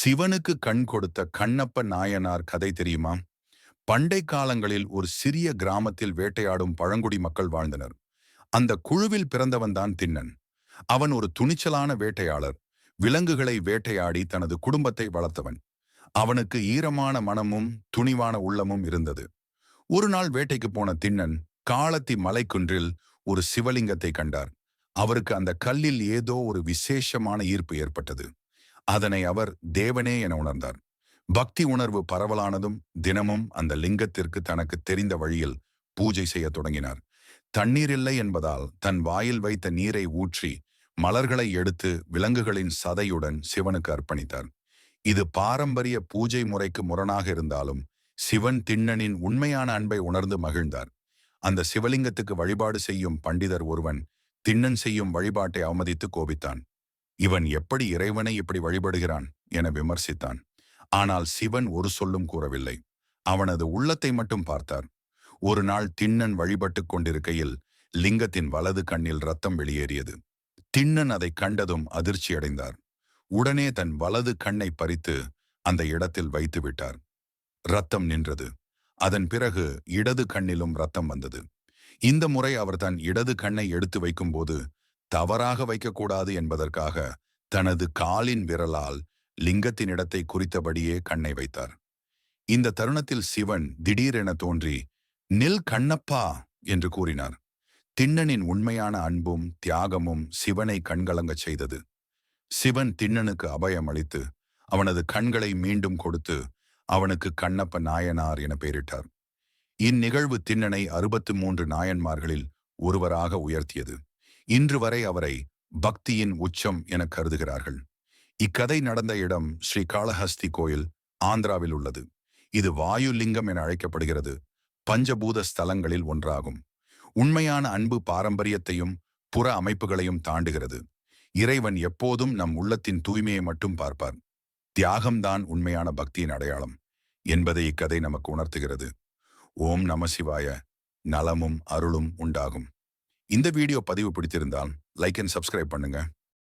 சிவனுக்கு கண் கொடுத்த கண்ணப்ப நாயனார் கதை தெரியுமா? பண்டை காலங்களில் ஒரு சிறிய கிராமத்தில் வேட்டையாடும் பழங்குடி மக்கள் வாழ்ந்தனர். அந்த குழுவில் பிறந்தவன்தான் திண்ணன். அவன் ஒரு துணிச்சலான வேட்டையாளர். விலங்குகளை வேட்டையாடி தனது குடும்பத்தை வளர்த்தவன். அவனுக்கு ஈரமான மனமும் துணிவான உள்ளமும் இருந்தது. ஒரு நாள் வேட்டைக்கு போன திண்ணன் காலத்தி மலைக்குன்றில் ஒரு சிவலிங்கத்தை கண்டார். அவருக்கு அந்த கல்லில் ஏதோ ஒரு விசேஷமான ஈர்ப்பு ஏற்பட்டது. அதனை அவர் தேவனே என உணர்ந்தார். பக்தி உணர்வு பரவலானதும் தினமும் அந்த லிங்கத்திற்கு தனக்கு தெரிந்த வழியில் பூஜை செய்ய தொடங்கினார். தண்ணீர் இல்லை என்பதால் தன் வாயில் வைத்த நீரை ஊற்றி மலர்களை எடுத்து விலங்குகளின் சதையுடன் சிவனுக்கு அர்ப்பணித்தார். இது பாரம்பரிய பூஜை முறைக்கு முரணாக இருந்தாலும் சிவன் திண்ணனின் உண்மையான அன்பை உணர்ந்து மகிழ்ந்தார். அந்த சிவலிங்கத்துக்கு வழிபாடு செய்யும் பண்டிதர் ஒருவன் திண்ணன் செய்யும் வழிபாட்டை அவமதித்து கோபித்தான். இவன் எப்படி இறைவனை இப்படி வழிபடுகிறான் என விமர்சித்தான். ஆனால் சிவன் ஒரு சொல்லும் கூறவில்லை. அவனது உள்ளத்தை மட்டும் பார்த்தார். ஒரு நாள் திண்ணன் வழிபட்டுக் கொண்டிருக்கையில் லிங்கத்தின் வலது கண்ணில் ரத்தம் வெளியேறியது. திண்ணன் அதை கண்டதும் அதிர்ச்சியடைந்தார் உடனே தன் வலது கண்ணை பறித்து அந்த இடத்தில் வைத்து விட்டார். ரத்தம் நின்றது. அதன் பிறகு இடது கண்ணிலும் ரத்தம் வந்தது. இந்த முறை அவர் தன் இடது கண்ணை எடுத்து வைக்கும்போது தவறாக வைக்கக்கூடாது என்பதற்காக தனது காலின் விரலால் லிங்கத்தின் இடத்தை குறித்தபடியே கண்ணை வைத்தார். இந்த தருணத்தில் சிவன் திடீரென தோன்றி நில் கண்ணப்பா என்று கூறினார். திண்ணனின் உண்மையான அன்பும் தியாகமும் சிவனை கண்கலங்கச் செய்தது. சிவன் திண்ணனுக்கு அபயம் அளித்து அவனது கண்களை மீண்டும் கொடுத்து அவனுக்கு கண்ணப்ப நாயனார் என பெயரிட்டார். இந்நிகழ்வு திண்ணனை அறுபத்து மூன்று நாயன்மார்களில் ஒருவராக உயர்த்தியது. இன்று வரை அவரை பக்தியின் உச்சம் என கருதுகிறார்கள். இக்கதை நடந்த இடம் ஸ்ரீ காளஹஸ்தி கோயில் ஆந்திராவில் உள்ளது. இது வாயுலிங்கம் என அழைக்கப்படுகிறது. பஞ்சபூத ஸ்தலங்களில் ஒன்றாகும். உண்மையான அன்பு பாரம்பரியத்தையும் புற அமைப்புகளையும் தாண்டுகிறது. இறைவன் எப்போதும் நம் உள்ளத்தின் தூய்மையை மட்டும் பார்ப்பார். தியாகம்தான் உண்மையான பக்தியின் அடையாளம் என்பதை இக்கதை நமக்கு உணர்த்துகிறது. ஓம் நமசிவாய நலமும் அருளும் உண்டாகும். இந்த வீடியோ பதிவு பிடித்திருந்தால் லைக் அண்ட் சப்ஸ்கிரைப் பண்ணுங்க.